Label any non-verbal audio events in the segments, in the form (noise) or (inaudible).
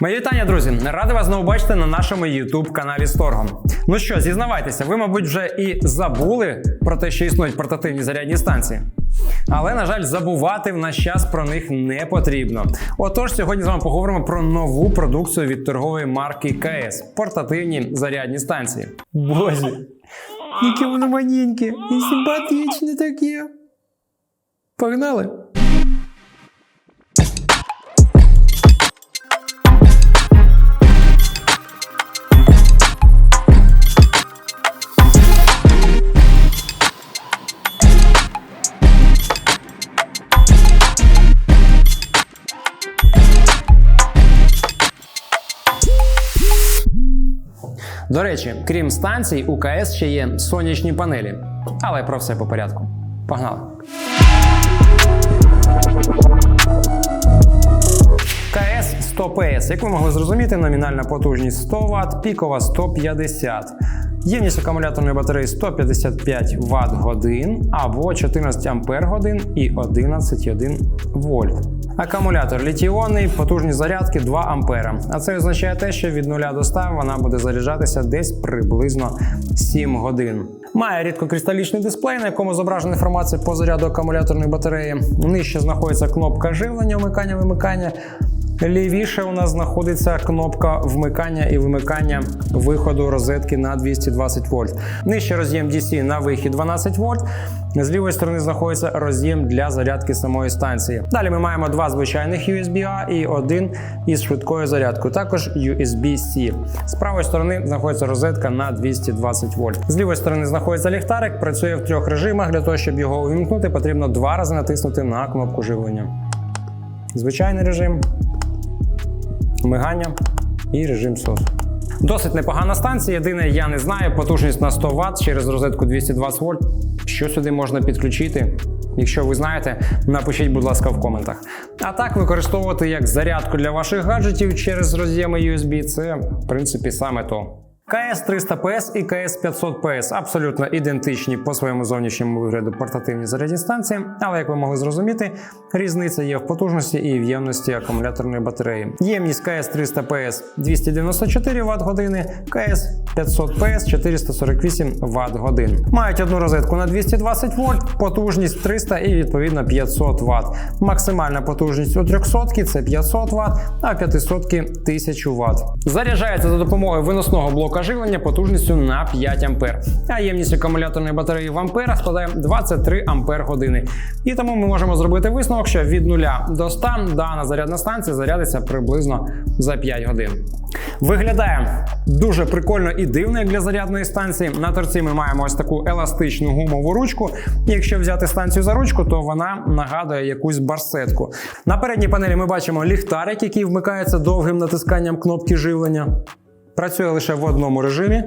Мої вітання, друзі! Радий вас знову бачити на нашому youtube каналі з торгом. Ну що, зізнавайтеся, ви, мабуть, вже і забули про те, що існують портативні зарядні станції. Але, на жаль, забувати в наш час про них не потрібно. Отож, сьогодні з вами поговоримо про нову продукцію від торгової марки КС портативні зарядні станції. Боже, які вони маленькі і симпатичні такі. Погнали! До речі, крім станцій, у КС ще є сонячні панелі. Але про все по порядку. Погнали! КС 100 ПС. Як ви могли зрозуміти, номінальна потужність 100 Вт, пікова 150. Ємність акумуляторної батареї 155 Вт годин або 14 Ампер годин і 11,1 вольт. Акумулятор літіонний, потужність зарядки 2 ампера. А це означає те, що від 0 до 100 вона буде заряджатися десь приблизно 7 годин. Має рідкокристалічний дисплей, на якому зображена інформація по заряду акумуляторної батареї. Нижче знаходиться кнопка живлення, вмикання, вимикання. Лівіше у нас знаходиться кнопка вмикання і вимикання виходу розетки на 220 вольт. Нижче роз'єм DC на вихід 12 вольт. З лівої сторони знаходиться роз'єм для зарядки самої станції. Далі ми маємо два звичайних USB-A і один із швидкою зарядкою, також USB-C. З правої сторони знаходиться розетка на 220 вольт. З лівої сторони знаходиться ліхтарик, працює в трьох режимах. Для того, щоб його увімкнути, потрібно два рази натиснути на кнопку живлення. Звичайний режим, мигання і режим сос. Досить непогана станція. Єдине, я не знаю, потужність на 100 Вт через розетку 220 вольт. Що сюди можна підключити? Якщо ви знаєте, напишіть, будь ласка, в коментах. А так використовувати як зарядку для ваших гаджетів через роз'єми USB це в принципі саме то. КС 300 PS і КС 500 PS абсолютно ідентичні по своєму зовнішньому вигляду портативні зарядні станції, але як ви могли зрозуміти, різниця є в потужності і в ємності акумуляторної батареї. Ємність КС 300 PS 294 Вт години, КС 500 PS 448 Вт годин. Мають одну розетку на 220 вольт, потужність 300 і відповідно 500 Вт. Максимальна потужність у 300 це 500 Вт, а 500 1000 Вт. Заряджається за допомогою виносного блока потужністю на 5 А. А ємність акумуляторної батареї в амперах складає 23 Ампер години. І тому ми можемо зробити висновок, що від 0 до 100 дана зарядна станція зарядиться приблизно за 5 годин. Виглядає дуже прикольно і дивно як для зарядної станції. На торці ми маємо ось таку еластичну гумову ручку. Якщо взяти станцію за ручку, то вона нагадує якусь барсетку. На передній панелі ми бачимо ліхтарик, який вмикається довгим натисканням кнопки живлення. Працює лише в одному режимі.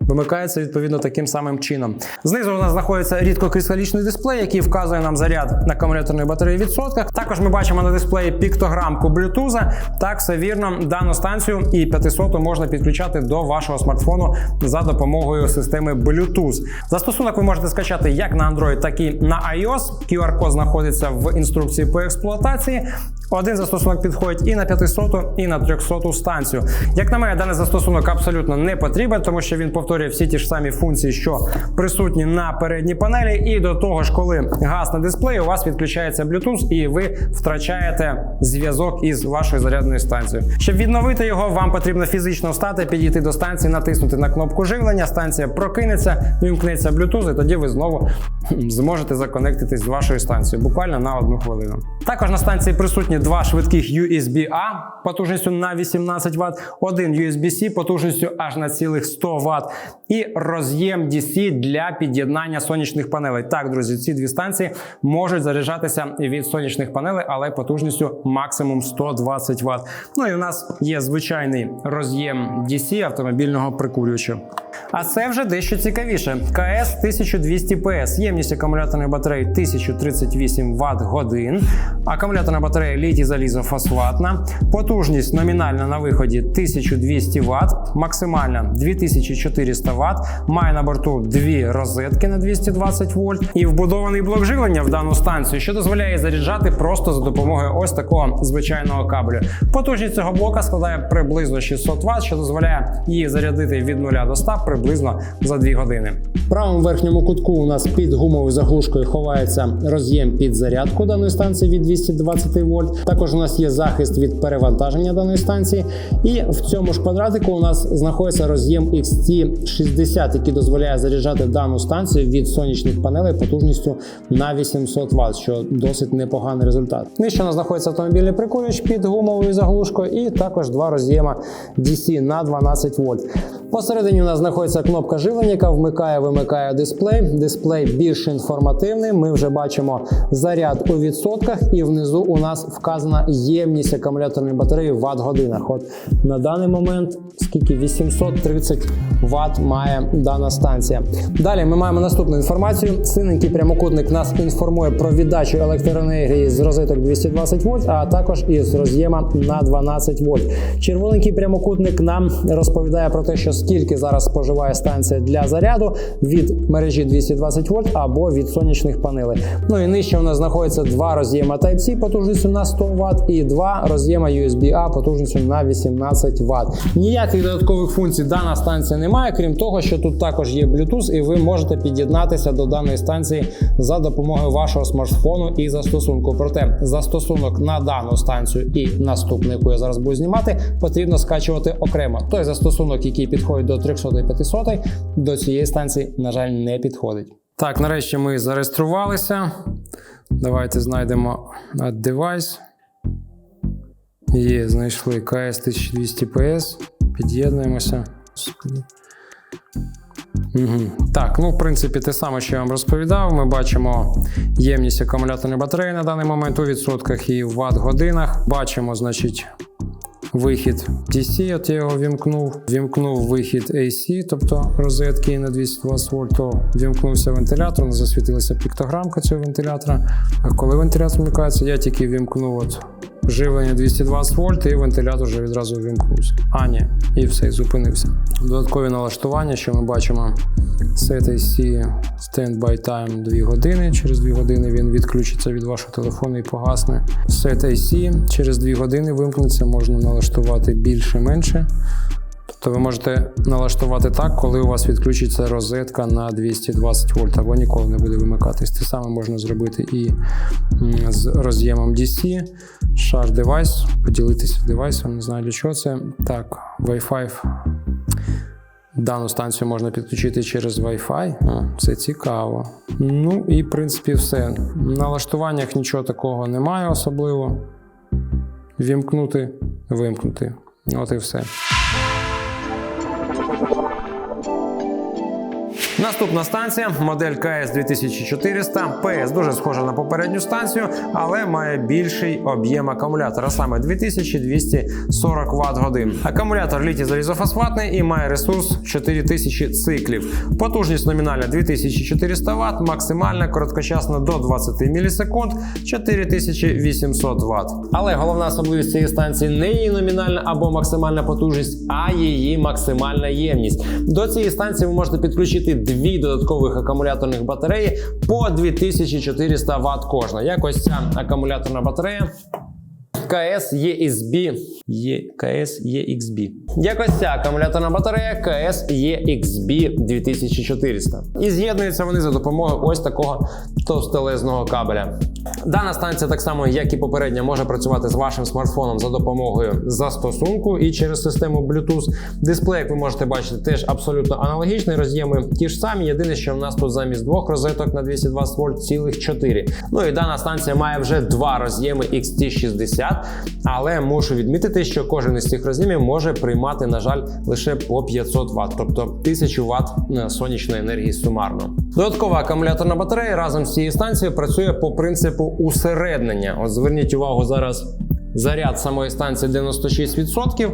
Вимикається відповідно таким самим чином. Знизу у нас знаходиться рідкокристалічний дисплей, який вказує нам заряд на акумуляторної батареї в відсотках. Також ми бачимо на дисплеї піктограмку Bluetooth. Так, все вірно, дану станцію і 500 можна підключати до вашого смартфону за допомогою системи Bluetooth. Застосунок ви можете скачати як на Android, так і на iOS. QR-код знаходиться в інструкції по експлуатації. Один застосунок підходить і на 500, і на 300 станцію. Як на мене, даний застосунок абсолютно не потрібен, тому що він повторює всі ті ж самі функції, що присутні на передній панелі. І до того ж, коли газ на дисплеї, у вас відключається Bluetooth, і ви втрачаєте зв'язок із вашою зарядною станцією. Щоб відновити його, вам потрібно фізично встати, підійти до станції, натиснути на кнопку живлення. Станція прокинеться, вімкнеться Bluetooth, і тоді ви знову (clears throat) зможете законектитись з вашою станцією буквально на одну хвилину. Також на станції присутні два швидких USB-A потужністю на 18 Вт, один USB-C потужністю аж на цілих 100 Вт і роз'єм DC для під'єднання сонячних панелей. Так, друзі, ці дві станції можуть заряджатися від сонячних панелей, але потужністю максимум 120 Вт. Ну і у нас є звичайний роз'єм DC автомобільного прикурювача. А це вже дещо цікавіше. КС 1200 PS, ємність акумуляторної батареї 1038 Вт годин. Акумуляторна батарея літій залізофосфатна. Потужність номінальна на виході 1200 Вт, максимальна 2400 Вт, має на борту дві розетки на 220 вольт і вбудований блок живлення в дану станцію, що дозволяє заряджати просто за допомогою ось такого звичайного кабелю. Потужність цього блока складає приблизно 600 Вт, що дозволяє її зарядити від 0 до 100 приблизно за 2 години. В правому верхньому кутку у нас під гумовою заглушкою ховається роз'єм під зарядку даної станції від 220 вольт. Також у нас є захист від перевантаження даної станції. І в цьому ж квадратику у нас знаходиться роз'єм XT60, який дозволяє заряджати дану станцію від сонячних панелей потужністю на 800 Вт, що досить непоганий результат. Нижче у нас знаходиться автомобільний прикурювач під гумовою заглушкою, і також два роз'єма DC на 12 вольт. Посередині у нас знаходиться кнопка живлення, яка вмикає, вимикає дисплей. Дисплей більш інформативний. Ми вже бачимо заряд у відсотках, і внизу у нас вказана ємність акумуляторної батареї в ватт-годинах. От на даний момент скільки 830 Вт має дана станція. Далі ми маємо наступну інформацію. Синенький прямокутник нас інформує про віддачу електроенергії з розеток 220 вольт, а також із роз'єма на 12 вольт. Червоненький прямокутник нам розповідає про те, що скільки зараз споживає станція для заряду від мережі 220 вольт або від сонячних панелей. Ну і нижче у нас знаходиться два роз'єма Type-C потужністю на 100 Вт і два роз'єма USB-A потужністю на 18 Вт. Ніяких додаткових функцій дана станція не має, крім того, що тут також є Bluetooth, і ви можете під'єднатися до даної станції за допомогою вашого смартфону і застосунку. Проте застосунок на дану станцію і наступну, яку я зараз буду знімати, потрібно скачувати окремо. Той застосунок, який підходить до 300 і 500, до цієї станції, на жаль, не підходить. Так, нарешті ми зареєструвалися. Давайте знайдемо девайс. Є, знайшли КС 1200 PS. Під'єднуємося. Угу. Так, ну в принципі, те саме, що я вам розповідав. Ми бачимо ємність акумуляторної батареї на даний момент у відсотках і в ватт-годинах. Бачимо, значить, вихід DC, от я його вімкнув. Вімкнув вихід AC, тобто розетки на 220 вольт, то вімкнувся вентилятор, засвітилася піктограмка цього вентилятора. А коли вентилятор вмикається, я тільки вімкнув от живлення 220 вольт, і вентилятор вже відразу вімкнувся. А, ні, і все, і зупинився. Додаткові налаштування, що ми бачимо. Set AC Standby Time 2 години. Через 2 години він відключиться від вашого телефону і погасне. Set AC через 2 години вимкнеться, можна налаштувати більше-менше. Тобто ви можете налаштувати так, коли у вас відключиться розетка на 220 вольт або ніколи не буде вимикатись. Те саме можна зробити і з роз'ємом DC, шар девайс, поділитися девайсом, не знаю для чого це. Так, Wi-Fi. Дану станцію можна підключити через Wi-Fi. Це цікаво. Ну і в принципі все. В налаштуваннях нічого такого немає особливо. Вімкнути, вимкнути. От і все. Наступна станція модель КС 2400 PS дуже схожа на попередню станцію, але має більший об'єм акумулятора, саме 2240 Вт годин. Акумулятор літій залізофосфатний і має ресурс 4000 циклів. Потужність номінальна 2400 Вт, максимальна короткочасна до 20 мілісекунд 4800 Вт. Але головна особливість цієї станції не її номінальна або максимальна потужність, а її максимальна ємність. До цієї станції ви можете підключити дві додаткових акумуляторних батареї по 2400 Вт кожна. Якось ця акумуляторна батарея. КС EXB. КС EXB. Якось ця акумуляторна батарея КС EXB 2400. І з'єднуються вони за допомогою ось такого товстелезного кабеля. Дана станція, так само, як і попередня, може працювати з вашим смартфоном за допомогою застосунку і через систему Bluetooth. Дисплей, як ви можете бачити, теж абсолютно аналогічний. Роз'єми ті ж самі. Єдине, що в нас тут замість двох розеток на 220 вольт цілих 4. Ну і дана станція має вже два роз'єми XT60, але мушу відмітити, що кожен із цих роз'ємів може приймати, на жаль, лише по 500 Вт, тобто 1000 Вт сонячної енергії сумарно. Додаткова акумуляторна батарея разом з цією станцією працює по принципу усереднення. От зверніть увагу зараз. Заряд самої станції 96%,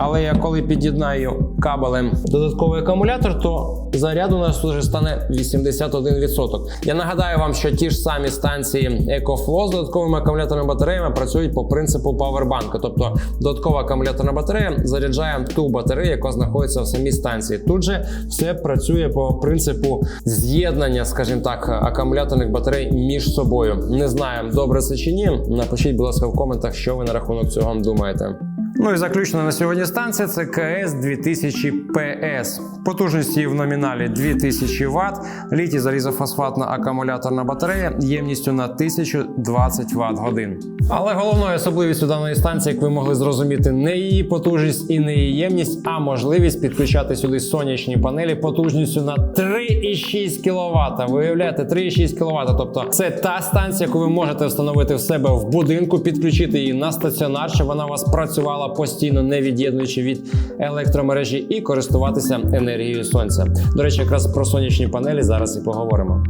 Але я коли під'єднаю кабелем додатковий акумулятор, то заряд у нас вже стане 81%. Я нагадаю вам, що ті ж самі станції EcoFlow з додатковими акумуляторними батареями працюють по принципу павербанка. Тобто додаткова акумуляторна батарея заряджає ту батарею, яка знаходиться в самій станції. Тут же все працює по принципу з'єднання, скажімо так, акумуляторних батарей між собою. Не знаю, добре це чи ні. Напишіть, будь ласка, в коментах, що ви на рахунок цього думаєте. Ну і заключно на сьогодні станція це КС 2000 ПС. Потужності в номіналі 2000 Вт, літій залізофосфатна акумуляторна батарея ємністю на 1020 Вт годин. Але головною особливістю даної станції, як ви могли зрозуміти, не її потужність і не її ємність, а можливість підключати сюди сонячні панелі потужністю на 3,6 кВт. Ви уявляєте, 3,6 кВт. Тобто це та станція, яку ви можете встановити в себе в будинку, підключити її на стаціонар, щоб вона у вас працювала постійно, не від'єднуючи від електромережі, і користуватися енергією сонця. До речі, якраз про сонячні панелі зараз і поговоримо.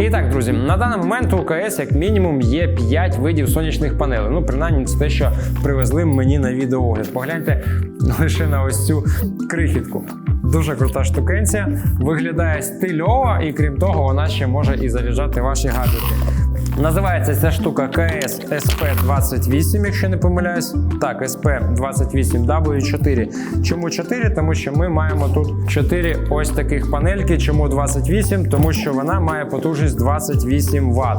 І так, друзі, на даний момент у КС як мінімум є 5 видів сонячних панелей. Ну, принаймні, це те, що привезли мені на відеоогляд. Погляньте лише на ось цю крихітку. Дуже крута штукенція, виглядає стильово, і крім того, вона ще може і заряджати ваші гаджети. Називається ця штука КС SP28, якщо не помиляюсь. Так, SP28W4. Чому 4? Тому що ми маємо тут 4 ось таких панельки. Чому 28? Тому що вона має потужність 28 Вт.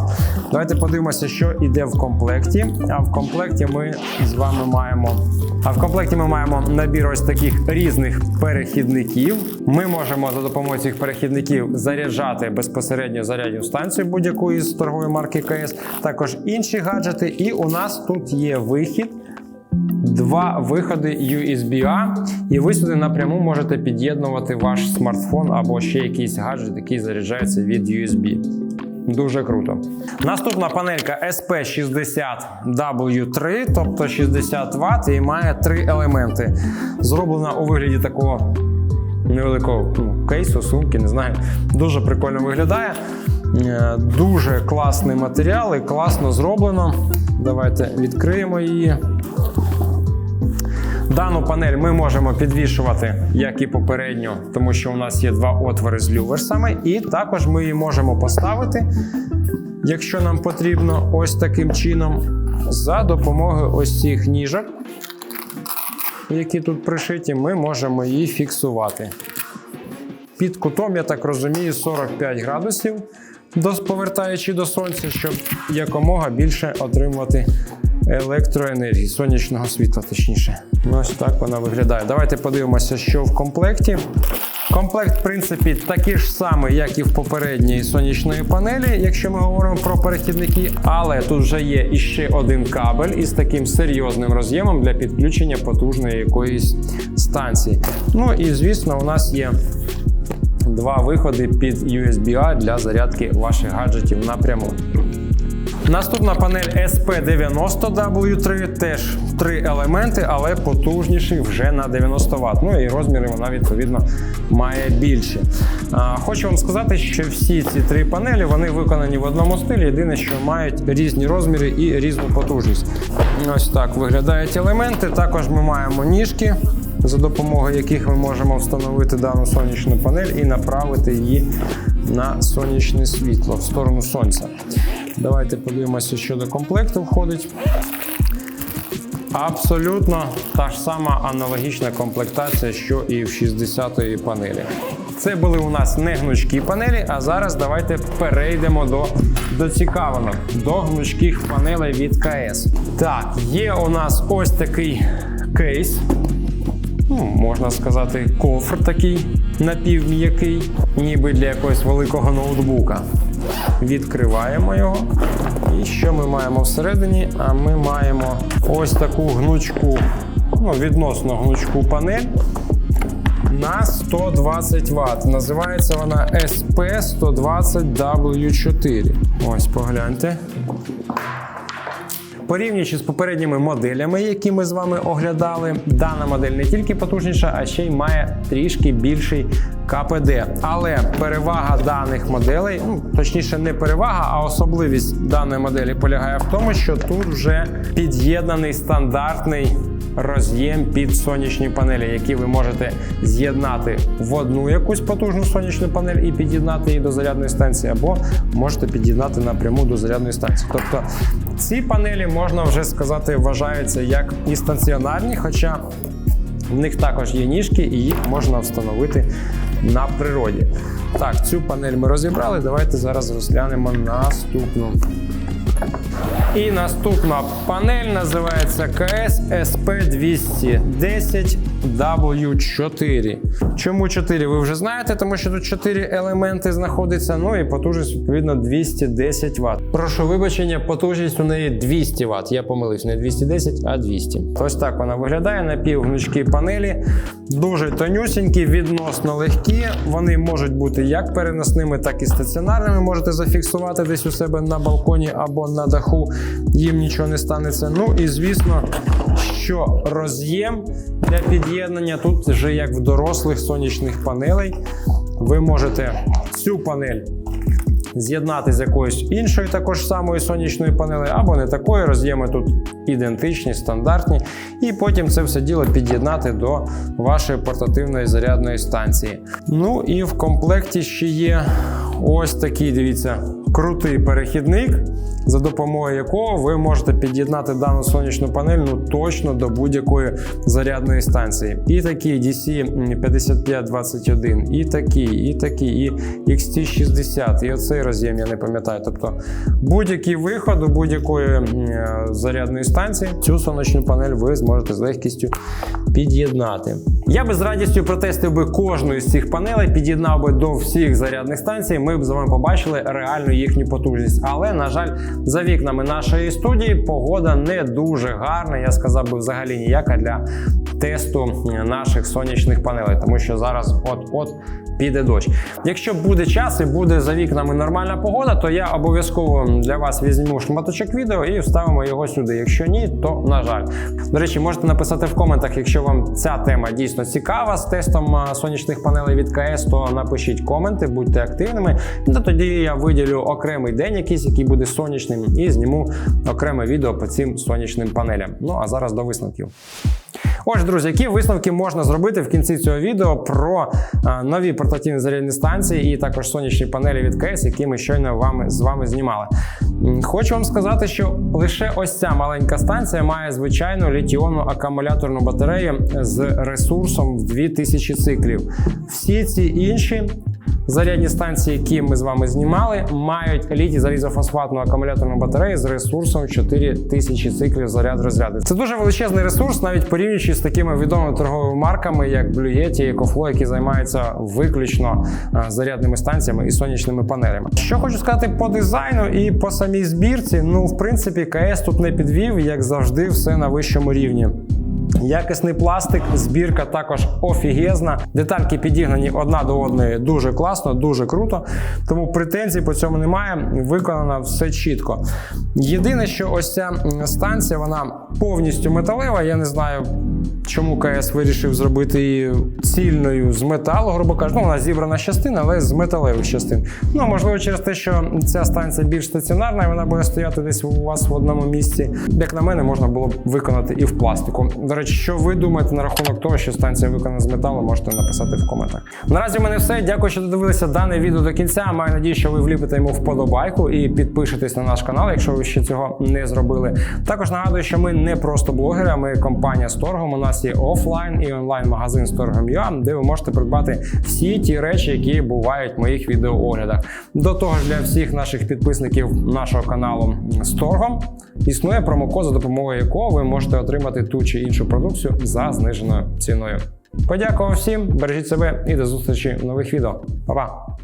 Давайте подивимося, що йде в комплекті. А в комплекті ми з вами маємо. А в комплекті ми маємо набір ось таких різних перехідників. Ми можемо за допомогою цих перехідників заряджати безпосередньо зарядну станцію будь-яку із торгової марки КС, також інші гаджети. І у нас тут є вихід. Два виходи USB-A, і ви сюди напряму можете під'єднувати ваш смартфон або ще якийсь гаджет, який заряджається від USB. Дуже круто. Наступна панелька SP60W3, тобто 60 Вт, і має три елементи. Зроблена у вигляді такого невеликого ну, кейсу, сумки, не знаю. Дуже прикольно виглядає. Е, Дуже класний матеріал і класно зроблено. Давайте відкриємо її. Дану панель ми можемо підвішувати, як і попередньо, тому що у нас є два отвори з люверсами, і також ми її можемо поставити, якщо нам потрібно, ось таким чином, за допомогою ось цих ніжок, які тут пришиті, ми можемо її фіксувати. Під кутом, я так розумію, 45 градусів, повертаючи до сонця, щоб якомога більше отримувати електроенергії, сонячного світла, точніше. Ну, Ось так вона виглядає. Давайте подивимося, що в комплекті. Комплект, в принципі, такий ж самий, як і в попередній сонячної панелі, якщо ми говоримо про перехідники, але тут вже є іще один кабель із таким серйозним роз'ємом для підключення потужної якоїсь станції. Ну і звісно, у нас є два виходи під USB-A для зарядки ваших гаджетів напряму. Наступна панель SP90W3 теж три елементи, але потужніший вже на 90 Вт. Ну і розміри вона відповідно має більші. Хочу вам сказати, що всі ці три панелі вони виконані в одному стилі. Єдине, що мають різні розміри і різну потужність. Ось так виглядають елементи. Також ми маємо ніжки. За допомогою яких ми можемо встановити дану сонячну панель і направити її на сонячне світло в сторону сонця. Давайте подивимося, що до комплекту входить. Абсолютно та ж сама аналогічна комплектація, що і в 60-ї панелі. Це були у нас не гнучкі панелі, а зараз давайте перейдемо до, до цікавого, до гнучких панелей від КС. Так, є у нас ось такий кейс. Ну, можна сказати, кофр такий напівм'який, ніби для якогось великого ноутбука. Відкриваємо його. І що ми маємо всередині? А ми маємо ось таку гнучку, ну, відносно гнучку панель на 120 Вт. Називається вона SP120W4. Ось погляньте. Порівнюючи з попередніми моделями, які ми з вами оглядали, дана модель не тільки потужніша, а ще й має трішки більший КПД. Але перевага даних моделей, ну точніше, не перевага, а особливість даної моделі полягає в тому, що тут вже під'єднаний стандартний роз'єм під сонячні панелі, які ви можете з'єднати в одну якусь потужну сонячну панель і під'єднати її до зарядної станції, або можете під'єднати напряму до зарядної станції. Тобто ці панелі можна вже сказати вважаються як і стаціонарні, хоча в них також є ніжки, і їх можна встановити на природі. Так, цю панель ми розібрали. Давайте зараз розглянемо наступну. І наступна панель називається КС SP210 W4. Чому 4? Ви вже знаєте, тому що тут 4 елементи знаходяться. Ну і потужність, відповідно, 210 Вт. Прошу вибачення, потужність у неї 200 Вт. Я помилився, не 210, а 200. Ось так вона виглядає напівгнучкі панелі. Дуже тонюсінькі, відносно легкі. Вони можуть бути як переносними, так і стаціонарними. Можете зафіксувати десь у себе на балконі або на даху. Їм нічого не станеться. Ну і звісно, що роз'єм для під'єднання тут вже як в дорослих сонячних панелей. Ви можете цю панель з'єднати з якоюсь іншою також самою сонячною панелею, або не такою. Роз'єми тут ідентичні, стандартні. І потім це все діло під'єднати до вашої портативної зарядної станції. Ну і в комплекті ще є ось такий, дивіться, крутий перехідник. За допомогою якого ви можете під'єднати дану сонячну панель ну точно до будь-якої зарядної станції. І такий DC 5521, і такий, і такий, і XT60, і оцей роз'єм я не пам'ятаю. Тобто будь-який виход до будь-якої е, зарядної станції цю сонячну панель ви зможете з легкістю під'єднати. Я би з радістю протестив би кожну із цих панелей, під'єднав би до всіх зарядних станцій. Ми б з вами побачили реальну їхню потужність. Але, на жаль, за вікнами нашої студії погода не дуже гарна. Я сказав би взагалі ніяка для тесту наших сонячних панелей, тому що зараз от-от піде дощ. Якщо буде час і буде за вікнами нормальна погода, то я обов'язково для вас візьму шматочок відео і вставимо його сюди. Якщо ні, то на жаль. До речі, можете написати в коментах, якщо вам ця тема дійсно цікава з тестом сонячних панелей від КС, то напишіть коменти, будьте активними. Та тоді я виділю окремий день, якийсь, який буде сонячним, і зніму окреме відео по цим сонячним панелям. Ну а зараз до висновків. Отже, друзі, які висновки можна зробити в кінці цього відео про а, нові портативні зарядні станції і також сонячні панелі від КС, які ми щойно вами, з вами знімали. Хочу вам сказати, що лише ось ця маленька станція має звичайну літіонну акумуляторну батарею з ресурсом в 2000 циклів. Всі ці інші Зарядні станції, які ми з вами знімали, мають літій залізофосфатну акумуляторну батарею з ресурсом 4000 циклів заряд розряду. Це дуже величезний ресурс, навіть порівнюючи з такими відомими торговими марками, як Blue Yeti EcoFlow, які займаються виключно е, зарядними станціями і сонячними панелями. Що хочу сказати по дизайну і по самій збірці, ну в принципі, КС тут не підвів, як завжди, все на вищому рівні. Якісний пластик, збірка також офігезна. Детальки підігнані одна до одної дуже класно, дуже круто. Тому претензій по цьому немає. Виконано все чітко. Єдине, що ось ця станція, вона повністю металева. Я не знаю, чому КС вирішив зробити її цільною з металу, грубо кажучи. Ну, вона зібрана з частин, але з металевих частин. Ну, можливо, через те, що ця станція більш стаціонарна, і вона буде стояти десь у вас в одному місці. Як на мене, можна було б виконати і в пластику. Речі, що ви думаєте на рахунок того, що станція виконана з металу, можете написати в коментах. Наразі в мене все. Дякую, що додивилися дане відео до кінця. Маю надію, що ви вліпите йому вподобайку і підпишетесь на наш канал, якщо ви ще цього не зробили. Також нагадую, що ми не просто блогери, а ми компанія з торгом. У нас є офлайн і онлайн магазин з торгом.ua, де ви можете придбати всі ті речі, які бувають в моїх відеооглядах. До того ж, для всіх наших підписників нашого каналу з торгом існує промокод, за допомогою якого ви можете отримати ту чи іншу продукцію за зниженою ціною. Подякував всім, бережіть себе і до зустрічі в нових відео. Па-па!